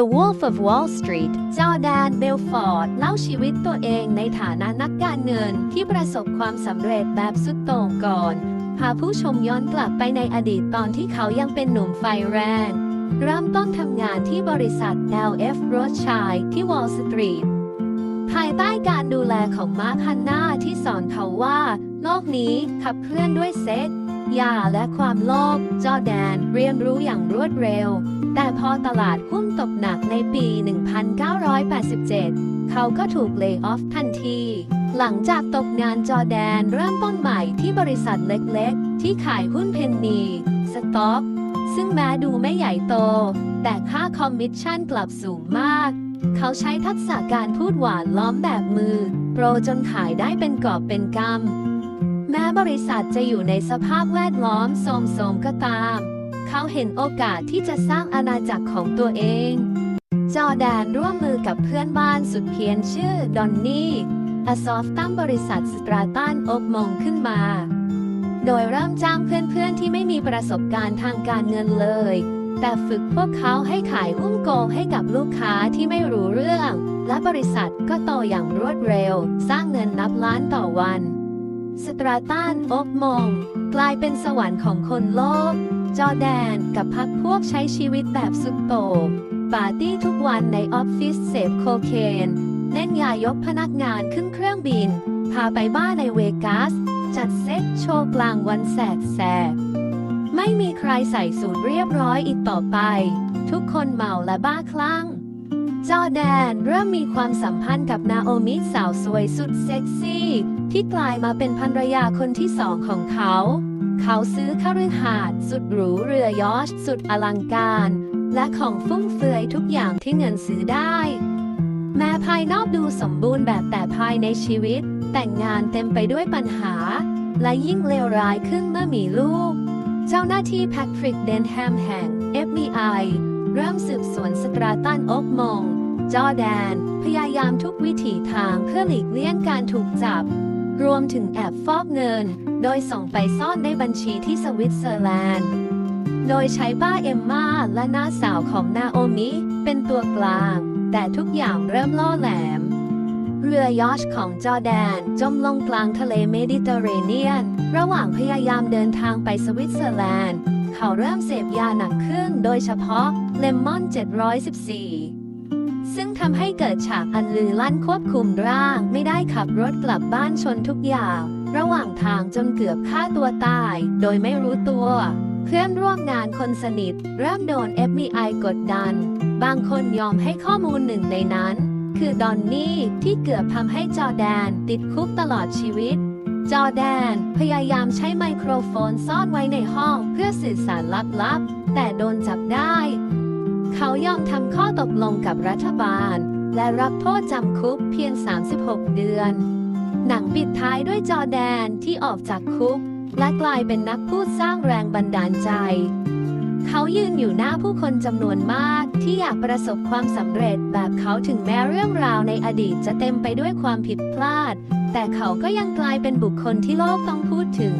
The Wolf of Wall Street จอแดน เบลฟอร์ด เล่าชีวิตตัวเองในฐานะนักการเงินที่ประสบความสำเร็จแบบสุดโต่งก่อน พาผู้ชมย้อนกลับไปในอดีตตอนที่เขายังเป็นหนุ่มไฟแรง เริ่มต้นทำงานที่บริษัท LF Rothschild ที่ Wall Street ภายใต้การดูแลของมาร์คฮันนาที่สอนเขาว่า โลกนี้ขับเคลื่อนด้วยเซ็ก ยาและความโลภจอแดนเรียนรู้อย่างรวดเร็ว แต่พอตลาดหุ้นตกหนักในปี 1987 เขาก็ถูกเล y o ออฟทันที หลังจากตกงานจอแดนเริ่มต้นใหม่ที่บริษัทเล็กๆ ที่ขายหุ้นเพนนีสต็อกซึ่งแม้ดูไม่ใหญ่โต แต่ค่าคอมมิชชั่นกลับสูงมาก เขาใช้ทักษะการพูดหวานล้อมแบบมือ โปรจนขายได้เป็นกอบเป็นกำ แม้บริษัทจะอยู่ในสภาพแวดล้อมโทรมๆก็ตาม เขาเห็นโอกาสที่จะสร้างอาณาจักรของตัวเอง จอแดนร่วมมือกับเพื่อนบ้านสุดเพี้ยนชื่อดอนนี่อาซอฟตั้งบริษัทสตราตันโอกมงขึ้นมา โดยเริ่มจ้างเพื่อนๆที่ไม่มีประสบการณ์ทางการเงินเลย แต่ฝึกพวกเขาให้ขายหุ้นโกงให้กับลูกค้าที่ไม่รู้เรื่อง และบริษัทก็โตอย่างรวดเร็ว สร้างเงินนับล้านต่อวัน สตราตันโอกมอง กลายเป็นสวรรค์ของคนโลก จอแดนกับพักพวกใช้ชีวิตแบบสุดโต่งปาร์ตี้ทุกวันในออฟฟิศเสพโคเคนเล่นยายกพนักงานขึ้นเครื่องบิน พาไปบ้านในเวกัส จัดเซ็ตโชว์กลางวันแสกแสบไม่มีใครใส่สูทเรียบร้อยอีกต่อไป ทุกคนเมาและบ้าคลั่ง จอแดนเริ่มมีความสัมพันธ์กับนาโอมิสาวสวยสุดเซ็กซี่ ที่กลายมาเป็นภรรยาคนที่สองของเขา เขาซื้อคฤหาสน์สุดหรูเรือยอชสุดอลังการ และของฟุ่มเฟือยทุกอย่างที่เงินซื้อได้ แม้ภายนอกดูสมบูรณ์แบบแต่ภายในชีวิต แต่งงานเต็มไปด้วยปัญหา และยิ่งเลวร้ายขึ้นเมื่อมีลูก เจ้าหน้าที่แพทริกเดนแฮมแห่ง FBI เริ่มสืบสวนสตราตันโอกมง จอแดน พยายามทุกวิถีทางเพื่อหลีกเลี่ยงการถูกจับ รวมถึงแอบฟอกเงิน โดยส่งไปซ่อนในบัญชีที่สวิตเซอร์แลนด์ โดยใช้ป้าเอมมาและน้าสาวของนาโอมิ เป็นตัวกลาง แต่ทุกอย่างเริ่มล่อแหลม เรือยอชของจอแดนจมลงกลางทะเลเมดิเตอร์เรเนียน ระหว่างพยายามเดินทางไปสวิตเซอร์แลนด์ เขาเริ่มเสพยาหนักขึ้นโดยเฉพาะเลมอน 714 ซึ่งทำให้เกิดฉากอันลือลั่นควบคุมร่างไม่ได้ขับรถกลับบ้านชนทุกอย่าง ระหว่างทางจนเกือบฆ่าตัวตาย โดยไม่รู้ตัว เพื่อนร่วมงานคนสนิท เริ่มโดน FBI กดดัน บางคนยอมให้ข้อมูลหนึ่งในนั้น คือดอนนี่ที่เกือบทำให้จอแดนติดคุกตลอดชีวิต จอแดน พยายามใช้ไมโครโฟนซ่อนไว้ในห้องเพื่อสื่อสารลับๆ แต่โดนจับได้ เขายอมทำข้อตกลงกับรัฐบาล และรับโทษจำคุกเพียง 36 เดือน หนังปิดท้ายด้วยจอแดนที่ออกจากคุก และกลายเป็นนักพูดสร้างแรงบันดาลใจ เขายืนอยู่หน้าผู้คนจำนวนมากที่อยากประสบความสำเร็จแบบเขาถึงแม้เรื่องราวในอดีตจะเต็มไปด้วยความผิดพลาด แต่เขาก็ยังกลายเป็นบุคคลที่โลกต้องพูดถึง